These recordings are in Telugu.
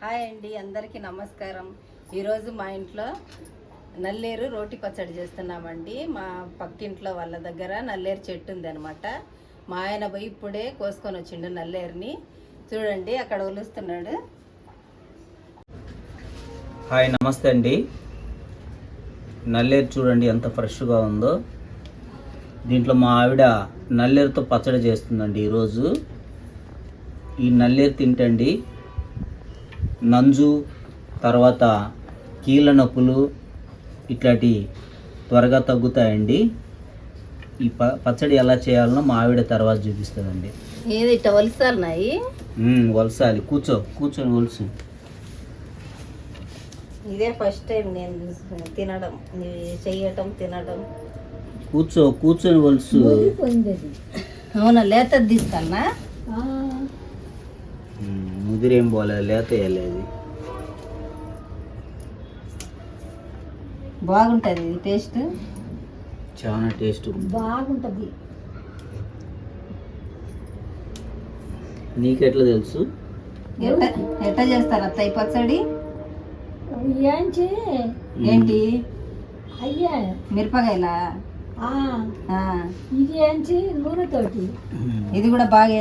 హాయ్ అండి అందరికీ నమస్కారం. ఈరోజు మా ఇంట్లో నల్లేరు రోటి పచ్చడి చేస్తున్నామండి మా పక్కింట్లో వాళ్ళ దగ్గర నల్లేరు చెట్టు ఉంది అనమాట మా ఆయన పోయి ఇప్పుడే కోసుకొని వచ్చిండు నల్లేరుని. చూడండి అక్కడ ఒలుస్తున్నాడు. హాయ్ నమస్తే అండి. నల్లేరు చూడండి ఎంత ఫ్రెష్గా ఉందో. దీంట్లో మా ఆవిడ నల్లేరుతో పచ్చడి చేస్తుందండి ఈరోజు. ఈ నల్లేరు తింటండి. నంజు తర్వాత కీళ్ళ నొప్పులు ఇట్లాంటి త్వరగా తగ్గుతాయండి. ఈ ప పచ్చడి ఎలా చేయాలనో మా ఆవిడ తర్వాత చూపిస్తుందండి. ఏది ఇట్ట ఒలుస్తున్నాయి మ్మ్, వలసాలి కూర్చో కూర్చొని వలసు ఇదే ఫస్ట్ టైం నేను తినడం ఇవి చెయ్యటం తినడం. కూర్చో కూర్చొని వలుసు. అవునా లేతది తీసుకన్నా మ్మ్, ముదిరేం పోలేదు లేత వేయలేదు. బాగుంటుంది ఇది టేస్ట్? చాలా టేస్ట్ బాగుంటుంది. నీకెట్లా తెలుసు? ఎట్ట చేస్తారు అత్త పచ్చడి? ఏంటి? అయ్యా. మిరపకాయలా? ఇది ఏంచి నూనెతోటి. ఇది కూడా బాగా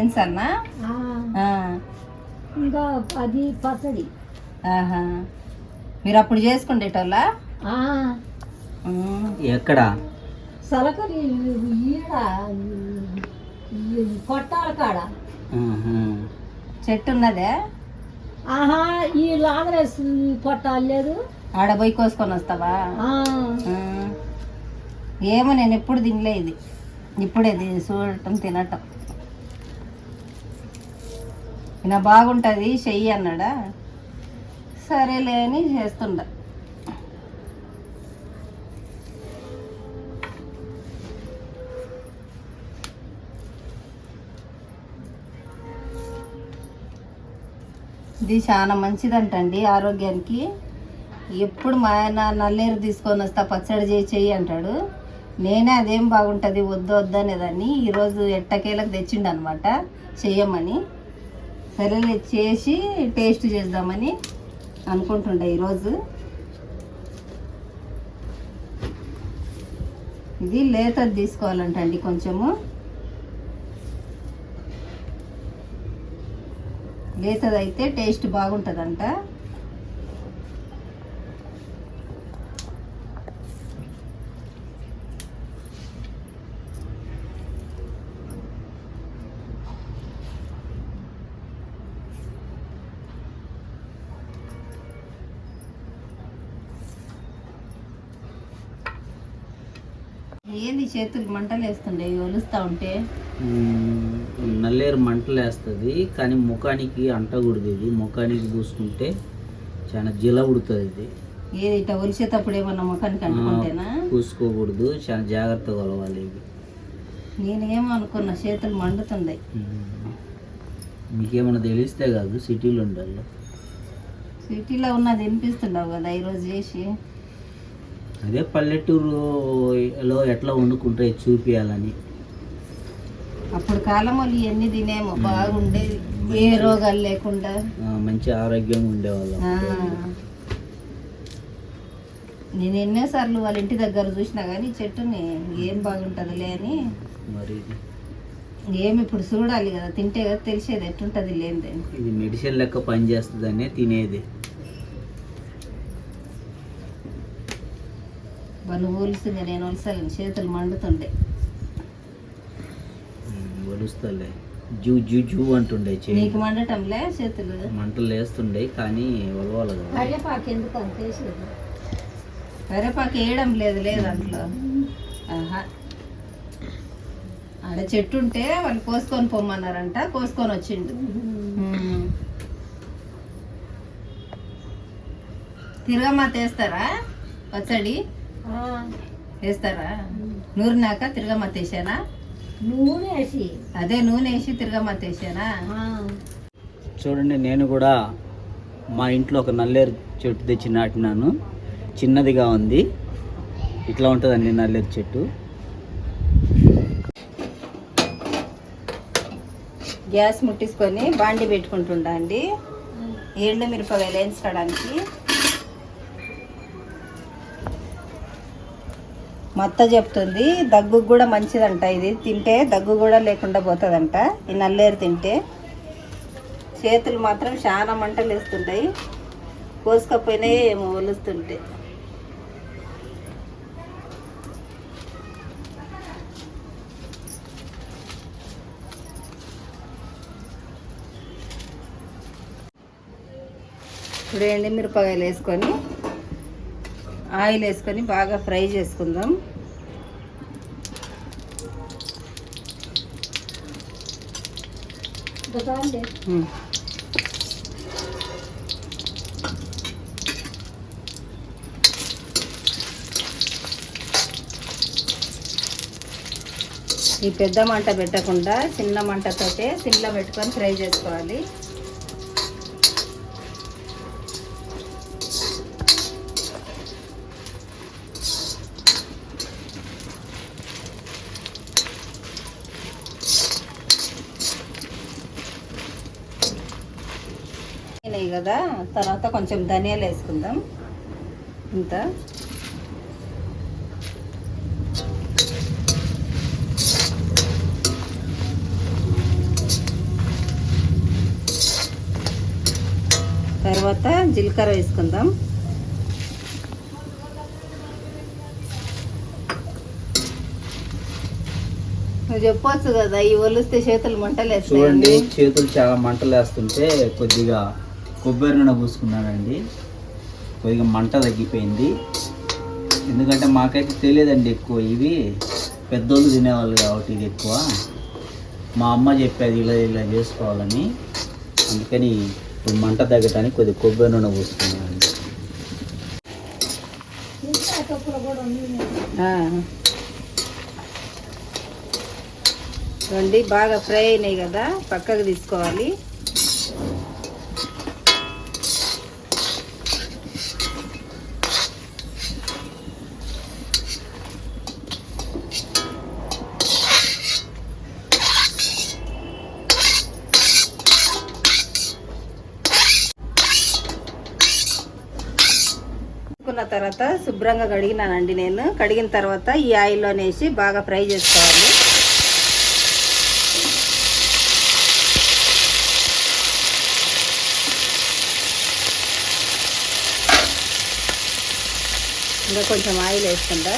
ఆ, ఇంకా అది పచ్చడి. ఆహా. మీరు అప్పుడు చేసుకుండేటోళ్ళ? ఆ, ఎక్కడ? సలకరి ఈడ కొట్టాల కాడ. చెట్టు ఉన్నదే? ఆహా ఈ లాగరేస్ కొట్టాలి లేదు. ఆడ పోయి కోసుకొని వస్తావా. ఏమో నేను ఎప్పుడు తినలే ఇది. ఇప్పుడే ఇది చూడటం తినటం. ఇలా బాగుంటుంది చెయ్యి అన్నాడా? సరేలే అని చేస్తుండ. ఇది చాలా మంచిదంటండి ఆరోగ్యానికి. ఎప్పుడు మా ఆయన నల్లేరు తీసుకొని వస్తా పచ్చడి చేయి చెయ్యి అంటాడు. నేనే అదేం బాగుంటుంది వద్దు వద్దు అనేదాన్ని ఈరోజు ఎట్టకేలకు తెచ్చిండు అనమాట చేయమని సరేలే చేసి టేస్ట్ చేద్దామని అనుకుంటుండే ఈరోజు. ఇది లేతది తీసుకోవాలంటండి కొంచెము. లేతది అయితే టేస్ట్ బాగుంటుందంట. ఏంది చేతులు మంటలు వేస్తుండే? ఒలుస్తా ఉంటే. నల్లేరు మంటలు వేస్తుంది కానీ ముఖానికి అంటకూడదు ఇది. ముఖానికి పూసుకుంటే చాలా జిల ఉడుతుంది ఇది. ఏది ఇట్లా ఒలిసేటప్పుడు ఏమన్నా ముఖానికి అంటుకుంటేనా? పూసుకోకూడదు చాలా జాగ్రత్తగా కొలవాలి ఇవి నేనేమో అనుకున్నా చేతులు మండుతుండే మ్మ్. మీకేమైనా తెలిస్తే కాదు సిటీలో ఉండాలి సిటీలో ఉన్నది వినిపిస్తుండవు కదా ఈరోజు చేసి? అదే పల్లెటూరులో ఎట్లా వండుకుంటే చూపించాలని అప్పుడు కాలం వాళ్ళు ఎన్ని తినేమో బాగుండేది. ఏ రోగాలు లేకుండా. మంచి ఆరోగ్యంగా ఉండేవాళ్ళం. నేను ఎన్నోసార్లు వాళ్ళ ఇంటి దగ్గర చూసినా కానీ చెట్టుని ఏం బాగుంటుందిలే అని. మరి ఏమి ఇప్పుడు చూడాలి కదా తింటే కదా తెలిసేది ఎట్టుంటుంది లేనిదని ఇది మెడిసిన్ లెక్క పనిచేస్తుందనే తినేది. వాళ్ళు ఊలిసింది నేను ఒలిసాను చేతులు మండుతుండే. వలుస్తలే జూ జూ జూ అంటుండే నీకు మండటంలే చేతులు? మంటలు వేస్తుండే కానీ వలవాలి కదా. కరివేపాకు ఎందుకు అంత వేసేది? కరేపాకు వేయడం లేదు లేదు దాంట్లో. ఆహా. ఆడ చెట్టు ఉంటే వాళ్ళు కోసుకొని పొమ్మన్నారంట కోసుకొని వచ్చిండు. తిరగమ్మ తీస్తారా? పచ్చడి? వేస్తారా? నూరినాక తిరగమ్మ తీసానా నూనె వేసి అదే నూనె వేసి తిరగమ్మ తీసానా ఆ, చూడండి నేను కూడా మా ఇంట్లో ఒక నల్లేరు చెట్టు తెచ్చి నాటినాను. చిన్నదిగా ఉంది. ఇట్లా ఉంటుందండి నల్లేరు చెట్టు. గ్యాస్ ముట్టించుకొని బాండి పెట్టుకుంటుండా అండి? ఎండు మిరపకాయలు వేయించుకోవడానికి? మా అత్త చెప్తుంది దగ్గు కూడా మంచిదంట ఇది. తింటే దగ్గు కూడా లేకుండా పోతుందంట. ఈ నల్లేరు తింటే చేతులు మాత్రం చాలా మంటలు వేస్తుంటాయి కోసుకపోయినా ఏమో ఒలుస్తుంటే. ఇప్పుడు ఎండి మిరపకాయలు వేసుకొని ఆయిల్ వేసుకొని బాగా ఫ్రై చేసుకుందాం. ఈ పెద్ద మంట పెట్టకుండా చిన్న మంటతోటే సిమ్లో పెట్టుకొని ఫ్రై చేసుకోవాలి అయినాయి కదా తర్వాత కొంచెం ధనియాలు వేసుకుందాం. ఇంత. తర్వాత జీలకర్ర వేసుకుందాం. నువ్వు చెప్పొచ్చు కదా ఈ ఒలిస్తే చేతులు మంటలు చూడండి వేస్తాయి చేతులు చాలా మంటలు వేస్తుంటే కొద్దిగా కొబ్బరి నూనె పూసుకున్నానండి. కొద్దిగా మంట తగ్గిపోయింది. ఎందుకంటే మాకైతే తెలియదండి ఎక్కువ ఇవి. పెద్దోళ్ళు తినేవాళ్ళు కాబట్టి ఇది ఎక్కువ. మా అమ్మ చెప్పేది ఇలా ఇలా చేసుకోవాలని. అందుకని ఇప్పుడు మంట తగ్గటానికి కొద్దిగా కొబ్బరి నూనె పూసుకున్నానండి. రండి బాగా ఫ్రై అయినాయి కదా పక్కకు తీసుకోవాలి. తీసుకున్న తర్వాత శుభ్రంగా కడిగినానండి నేను. కడిగిన తర్వాత ఈ ఆయిల్లో వేసి బాగా ఫ్రై చేసుకోవాలి. ఇంకా కొంచెం ఆయిల్ వేసుకుంటా.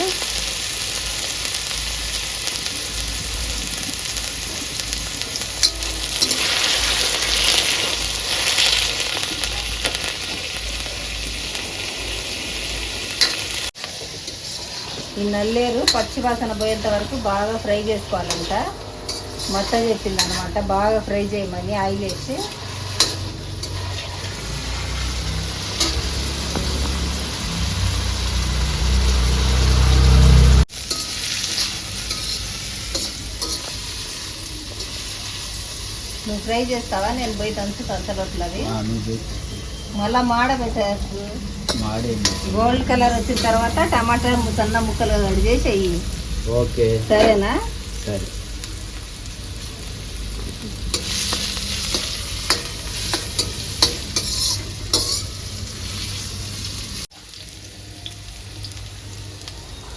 ఈ నల్లేరు పచ్చి వాసన పోయేంత వరకు బాగా ఫ్రై చేసుకోవాలంట. మత్త చెప్పింది అనమాట బాగా ఫ్రై చేయమని ఆయిల్ వేసి. నువ్వు ఫ్రై చేస్తావా? నేను పోయి నువ్వు చేసి మళ్ళా మాడబెట్టేస్తూ మాడేయండి గోల్డ్ కలర్ వచ్చిన తర్వాత టమాటా సన్న ముక్కలు కట్ చేసి వెయ్యి ఓకే. సరేనా? సరే.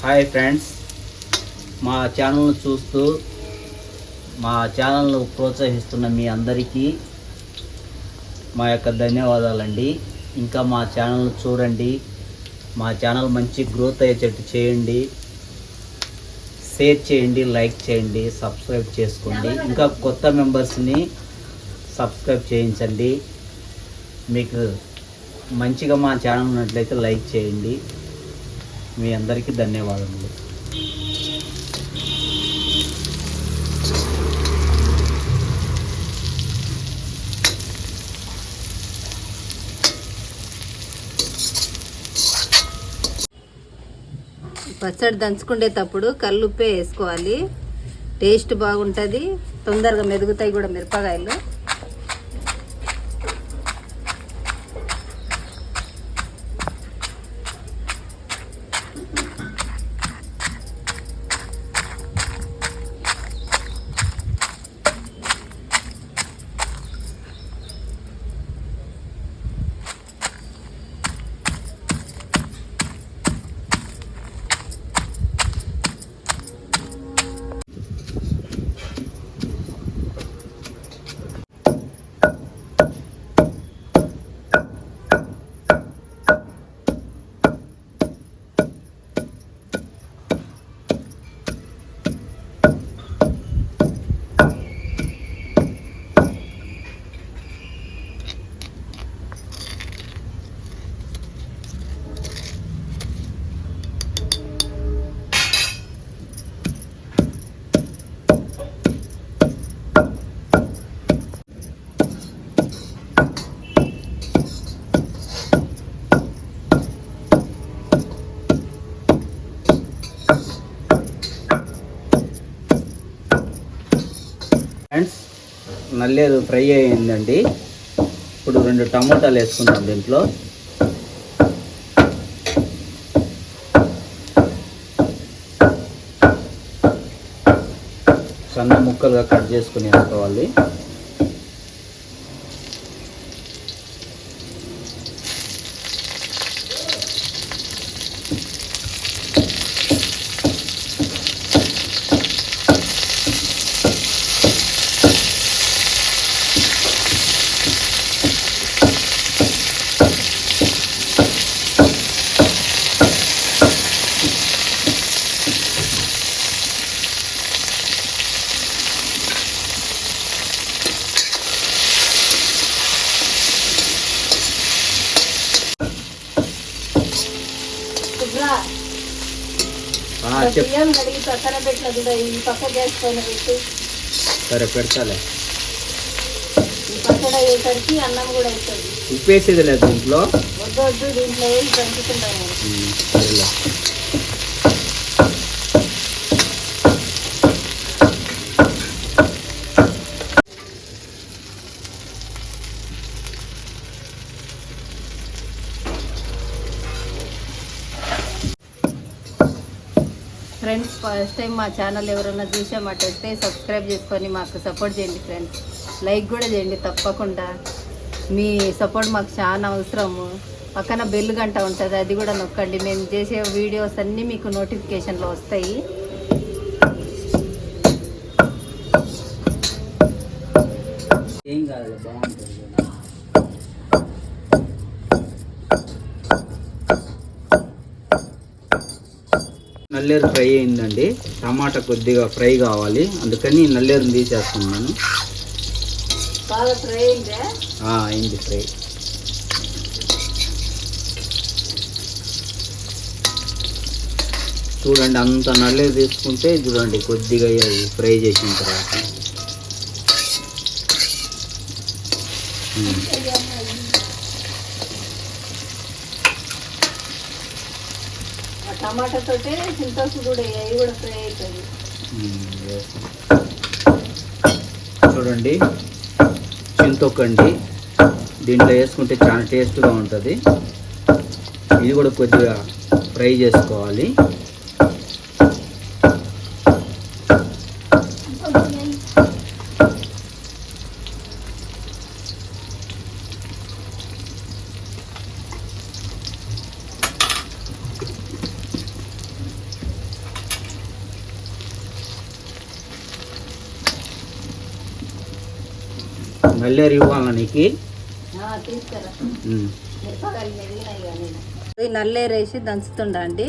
Hi friends. మా ఛానల్ను చూస్తూ మా ఛానల్ను ప్రోత్సహిస్తున్న మీ అందరికీ మా యొక్క ధన్యవాదాలండి. ఇంకా మా ఛానల్ చూడండి. మా ఛానల్ మంచి గ్రోత్ అయ్యేటట్టు చేయండి. షేర్ చేయండి లైక్ చేయండి సబ్స్క్రైబ్ చేసుకోండి. ఇంకా కొత్త మెంబర్స్ని సబ్స్క్రైబ్ చేయించండి. మీకు మంచిగా మా ఛానల్ ఉన్నట్లయితే లైక్ చేయండి. మీ అందరికీ ధన్యవాదములు. పచ్చడి దంచుకునేటప్పుడు కల్లుప్పే వేసుకోవాలి. టేస్ట్ బాగుంటుంది. తొందరగా మెదుగుతాయి కూడా మిరపకాయలు. పర్లేదు ఫ్రై అయ్యిందండి. ఇప్పుడు రెండు టమోటాలు వేసుకుందాం దీంట్లో. సన్న ముక్కలుగా కట్ చేసుకుని వేసుకోవాలి. గ్యాస్ పైన పెట్టి సరే పెడతాలే. పచ్చడి అన్నం కూడా అవుతుంది ఉప్పు వేసేది లేదు దీంట్లో? వద్దు వద్దు దీంట్లో వేసి పంచుకుంటాను ఫస్ట్ టైం మా ఛానల్ ఎవరైనా చూసామట్టయితే సబ్స్క్రైబ్ చేసుకొని మాకు సపోర్ట్ చేయండి ఫ్రెండ్స్. లైక్ కూడా చేయండి తప్పకుండా. మీ సపోర్ట్ మాకు చాలా అవసరము పక్కన బెల్ గంట ఉంటుంది అది కూడా నొక్కండి. మేము చేసే వీడియోస్ అన్నీ మీకు నోటిఫికేషన్లో వస్తాయి. ఏం కాదు బాగుంటుంది. నల్లేరు ఫ్రై అయిందండి. టమాటా కొద్దిగా ఫ్రై కావాలి. అందుకని నల్లేరుని తీసేస్తున్నాను అయిందే? ఫ్రై. చూడండి అంత నల్లేరు తీసుకుంటే చూడండి కొద్దిగా ఫ్రై చేసిన తర్వాత. ఆ టమాటా చింతోసు కూడా అవి కూడా ఫ్రై అవుతుంది. చూడండి. చింతొక్కండి దీంట్లో వేసుకుంటే చాలా టేస్ట్గా ఉంటుంది. ఇది కూడా కొద్దిగా ఫ్రై చేసుకోవాలి. నల్లేరు ఇవ్వాలా నీకు. ఇది నల్లేరేసి దంచుతుండా అండి?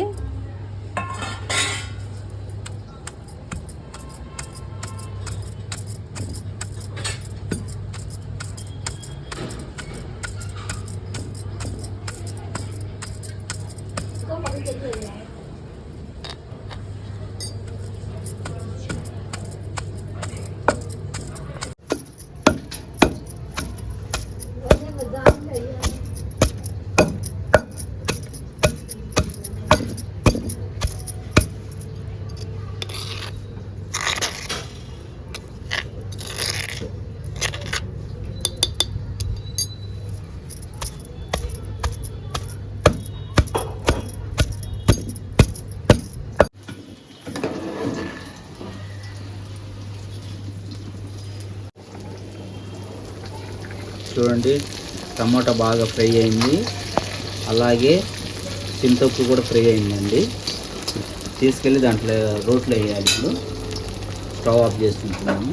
చూడండి టమాటా బాగా ఫ్రై అయింది. అలాగే చింతొక్కు కూడా ఫ్రై అయిందండి. తీసుకెళ్ళి దాంట్లో రోట్లో వేయాలి ఇప్పుడు. స్టవ్ ఆఫ్ చేసుకుంటున్నాము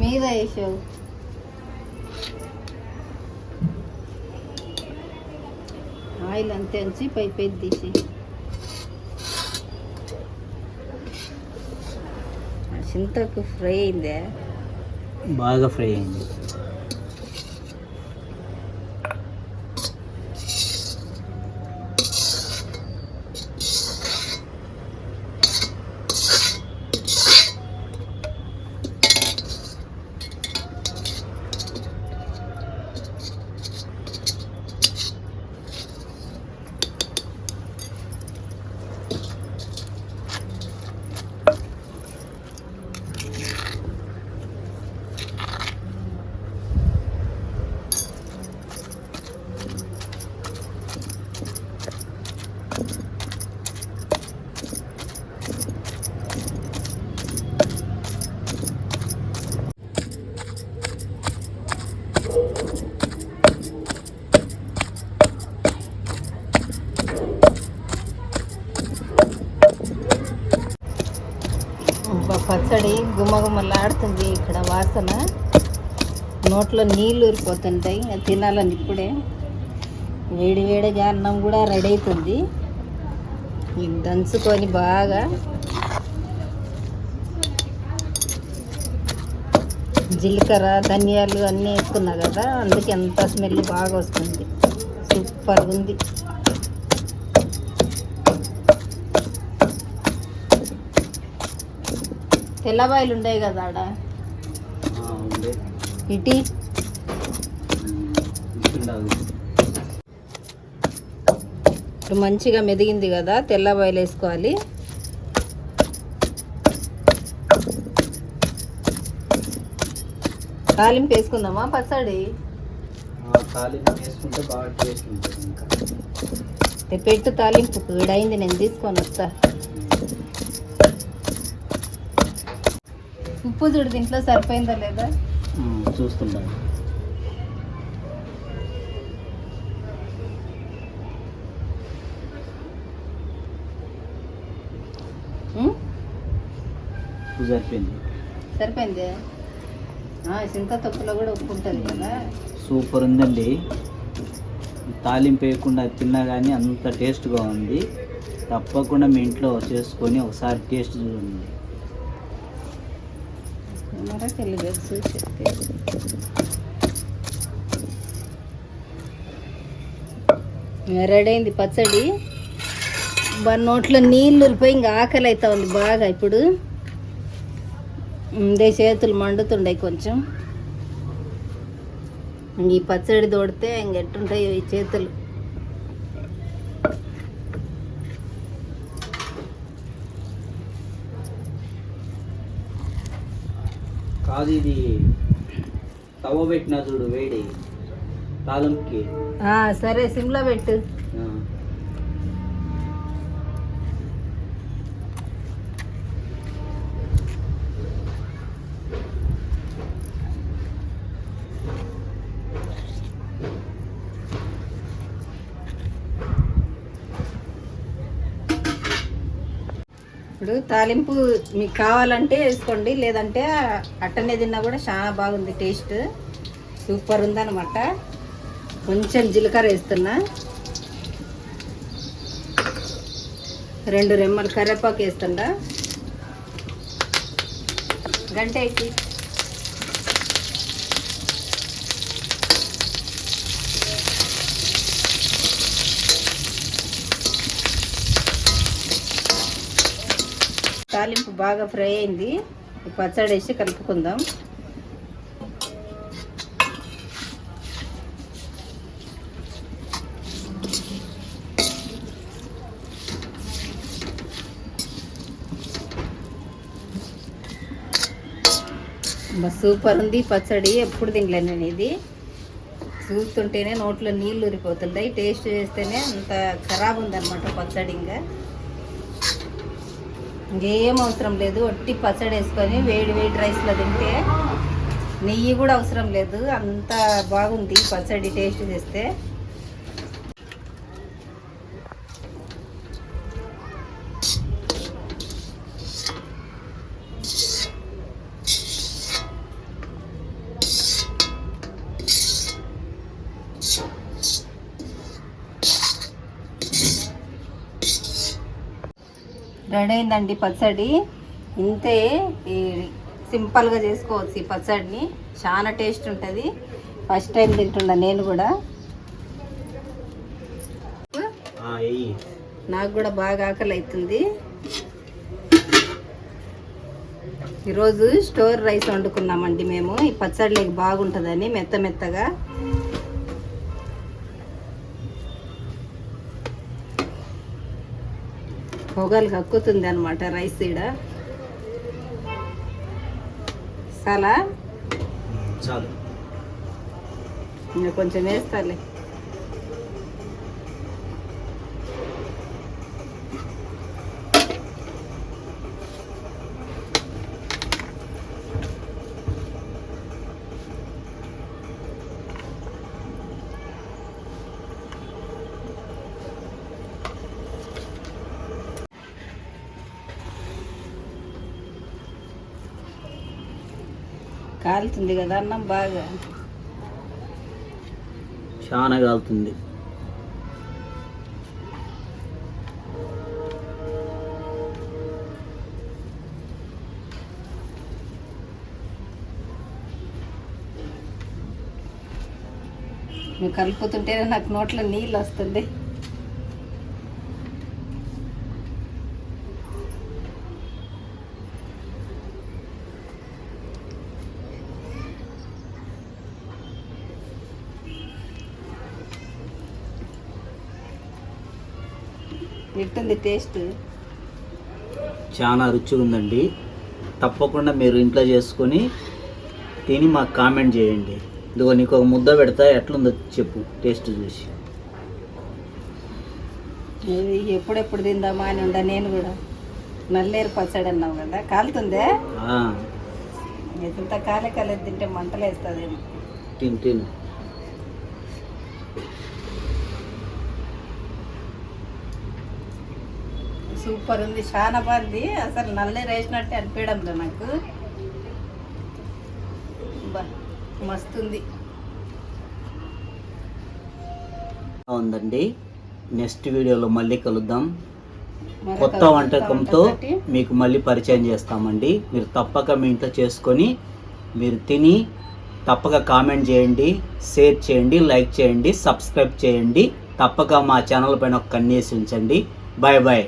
మీద వేసావు. ఆయిల్ అంతే ఉంచి పై పై తీసి. చింతకు ఫ్రై అయిందే? బాగా ఫ్రై అయింది. పచ్చడి గుమ్మగుమ్మలాడుతుంది ఇక్కడ వాసన. నోట్లో నీళ్ళు ఊరిపోతుంటాయి తినాలని ఇప్పుడే. వేడి వేడిగా అన్నం కూడా రెడీ అవుతుంది. దంచుకొని బాగా జీలకర్ర ధనియాలు అన్నీ వేసుకున్నా కదా అందుకే ఎంత స్మెల్ బాగా వస్తుంది. సూపర్ ఉంది. తెల్లబాయలు ఉండేవి కదా ఆడ? ఇటీ. ఇప్పుడు మంచిగా మెదిగింది కదా తెల్లబాయలు వేసుకోవాలి. తాలింపు వేసుకుందామా పచ్చడి? ఆ తాలింపు వేసుకుంటే బాగా టేస్ట్ ఉంటుంది ఇంకా. ఏ పెట్టు తాలింపు ఈడైంది నేను తీసుకొని వస్తా. ఉప్పు చూడు దీంట్లో సరిపోయిందా లేదా? ఉప్పు సరిపోయింది. సరిపోయింది? చింత తొక్కులో కూడా ఉప్పు ఉంటుంది కదా. సూపర్ ఉందండి. తాలింపు వేయకుండా తిన్నా కానీ అంత టేస్ట్గా ఉంది. తప్పకుండా మీ ఇంట్లో చేసుకొని ఒకసారి టేస్ట్ చూడండి. మరకెళ్ళి చూసి చెప్తే రెడీ అయింది పచ్చడి. బా నోట్లో నీళ్ళు ఉరిపోయి ఇంకా ఆకలి అవుతా ఉంది బాగా ఇప్పుడు. ఉందే చేతులు మండుతుండే కొంచెం. ఇంక ఈ పచ్చడి తోడితే ఇంకెట్టుంటాయి ఈ చేతులు. కాదు ఇది తవ్వ పెట్టినా చూడు వేడి. తాలింపుకి సరే సిమ్లో పెట్టు. ఇప్పుడు తాలింపు మీకు కావాలంటే వేసుకోండి లేదంటే అట్టనే తిన్నా కూడా చాలా బాగుంది టేస్ట్. సూపర్ ఉందన్నమాట. కొంచెం జీలకర్ర వేస్తున్నా. రెండు రెమ్మలు కరివేపాకు వేస్తుండ గంట అయితే తాలింపు బాగా ఫ్రై అయింది. పచ్చడి వేసి కలుపుకుందాం. సూపర్ ఉంది. పచ్చడి ఎప్పుడు తినలే నేను ఇది. చూస్తుంటేనే నోట్లో నీళ్ళు ఊరిపోతుంటాయి. టేస్ట్ చేస్తేనే అంత ఖరాబ్ ఉందన్నమాట పచ్చడి ఇంకా. ఇంకేం అవసరం లేదు. ఒట్టి పచ్చడి వేసుకొని వేడి వేడి రైస్లో తింటే నెయ్యి కూడా అవసరం లేదు. అంత బాగుంది పచ్చడి టేస్ట్ చేస్తే. రెడీ అయిందండి పచ్చడి. ఇంతే ఈ సింపుల్గా చేసుకోవచ్చు ఈ పచ్చడిని. చాలా టేస్ట్ ఉంటుంది. ఫస్ట్ టైం తింటున్నా నేను కూడా. నాకు కూడా బాగా ఆకలి అవుతుంది ఈరోజు స్టోర్ రైస్ వండుకున్నామండి మేము. ఈ పచ్చడిలోకి బాగుంటుందని మెత్త మెత్తగా. పొగలు కక్కుతుంది అనమాట రైస్ ఈడ. చాలా? చాలు. ఇంకా కొంచెం వేస్తాలే. కాలుతుంది కదా అన్నం బాగా. చాలా కాలుతుంది. నువ్వు కలుపుతుంటేనే నాకు నోట్లో నీళ్ళు వస్తుంది. ఎట్టుంది టేస్ట్. చాలా రుచిగా ఉందండి తప్పకుండా మీరు ఇంట్లో చేసుకొని తిని మాకు కామెంట్ చేయండి. ఇదిగో నీకు ఒక ముద్ద పెడతా ఎట్లుందో చెప్పు టేస్ట్ చూసి. ఇది ఎప్పుడెప్పుడు తిందామా అని ఉండ నేను కూడా. నల్లేరు పచ్చడి అన్నావు కదా కాలుతుందే? ఎంత కాలే కాలేదు తింటే మంటలు వేస్తుందేమో తిను తిను. సూపర్ ఉంది. చాలా బాగుంది. అసలు నల్లేరు వేసినట్టే అనిపించడంలో నాకు. బా మస్తుంది. ఉందండి నెక్స్ట్ వీడియోలో మళ్ళీ కలుద్దాం. కొత్త వంటకంతో మీకు మళ్ళీ పరిచయం చేస్తామండి. మీరు తప్పక మీ ఇంట్లో చేసుకొని మీరు తిని తప్పక కామెంట్ చేయండి షేర్ చేయండి లైక్ చేయండి సబ్స్క్రైబ్ చేయండి. తప్పక మా ఛానల్ పైన ఒక కన్నేసి ఉంచండి. Bye bye.